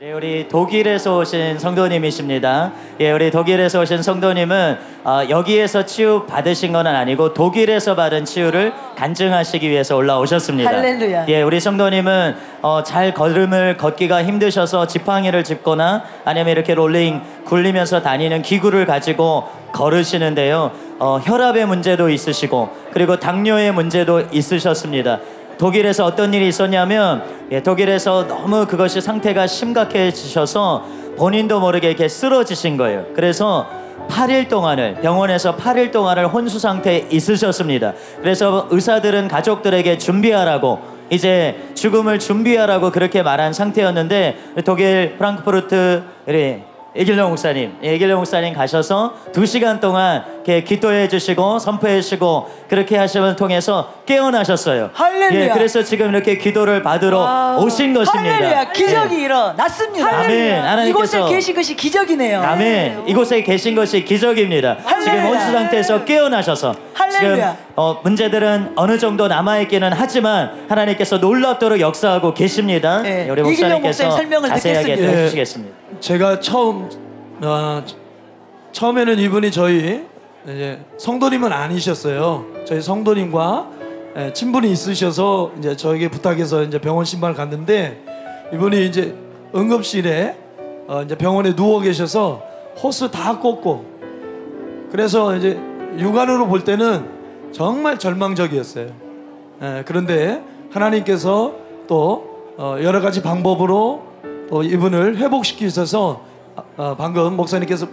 네, 우리 독일에서 오신 성도님이십니다. 예, 우리 독일에서 오신 성도님은 어, 여기에서 치유 받으신 건 아니고 독일에서 받은 치유를 간증하시기 위해서 올라오셨습니다. 할렐루야. 예, 우리 성도님은 어, 잘 걸음을 걷기가 힘드셔서 지팡이를 짚거나 아니면 이렇게 롤링 굴리면서 다니는 기구를 가지고 걸으시는데요. 어, 혈압의 문제도 있으시고 그리고 당뇨의 문제도 있으셨습니다. 독일에서 어떤 일이 있었냐면 예, 독일에서 너무 그것이 상태가 심각해지셔서 본인도 모르게 이렇게 쓰러지신 거예요. 그래서 8일 동안을 병원에서 8일 동안을 혼수 상태에 있으셨습니다. 그래서 의사들은 가족들에게 준비하라고 이제 죽음을 준비하라고 그렇게 말한 상태였는데 독일 프랑크푸르트 우리 이길령 목사님, 예, 이길령 목사님 가셔서 두 시간 동안 이렇게 기도해 주시고 선포해 주시고 그렇게 하심을 통해서 깨어나셨어요. 할렐루야. 예, 그래서 지금 이렇게 기도를 받으러 와. 오신 것입니다. 할렐루야. 기적이 예. 일어났습니다. 아멘. 하나님께서- 이곳에 계신 것이 기적이네요. 아멘. 이곳에 계신 것이 기적입니다. 지금 할렐루야. 혼수 상태에서 깨어나셔서 지금 할렐루야. 어, 문제들은 어느 정도 남아 있기는 하지만 하나님께서 놀랍도록 역사하고 계십니다. 네. 예, 우리 목사님께서 목사님 설명을 자세하게. 또 예. 해주시겠습니다. 제가 처음 어, 처음에는 이분이 저희 이제 성도님은 아니셨어요. 저희 성도님과 예, 친분이 있으셔서 이제 저에게 부탁해서 이제 병원 신방을 갔는데 이분이 이제 응급실에 어, 이제 병원에 누워 계셔서 호스 다 꽂고 그래서 이제 육안으로 볼 때는 정말 절망적이었어요. 예, 그런데 하나님께서 또 어, 여러 가지 방법으로 또 이분을 회복시키셔서 아, 어, 방금 목사님께서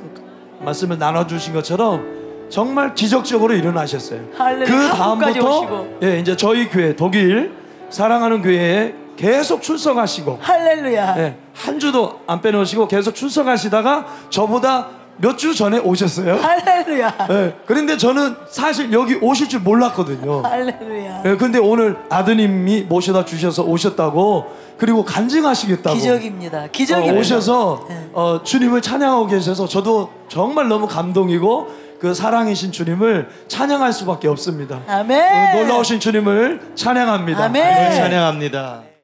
말씀을 나눠주신 것처럼 정말 기적적으로 일어나셨어요. 할렐루야. 그 다음부터. 예, 이제 저희 교회 독일 사랑하는 교회에 계속 출석하시고 할렐루야. 예, 한 주도 안 빼놓으시고 계속 출석하시다가 저보다 몇 주 전에 오셨어요. 할렐루야. 예, 그런데 저는 사실 여기 오실 줄 몰랐거든요. 할렐루야. 예, 근데 오늘 아드님이 모셔다 주셔서 오셨다고 그리고 간증하시겠다고 기적입니다. 어, 기적입니다. 오셔서 네. 어, 주님을 찬양하고 계셔서 저도 정말 너무 감동이고 그 사랑이신 주님을 찬양할 수밖에 없습니다. 아멘. 어, 놀라우신 주님을 찬양합니다. 아멘. 네, 찬양합니다.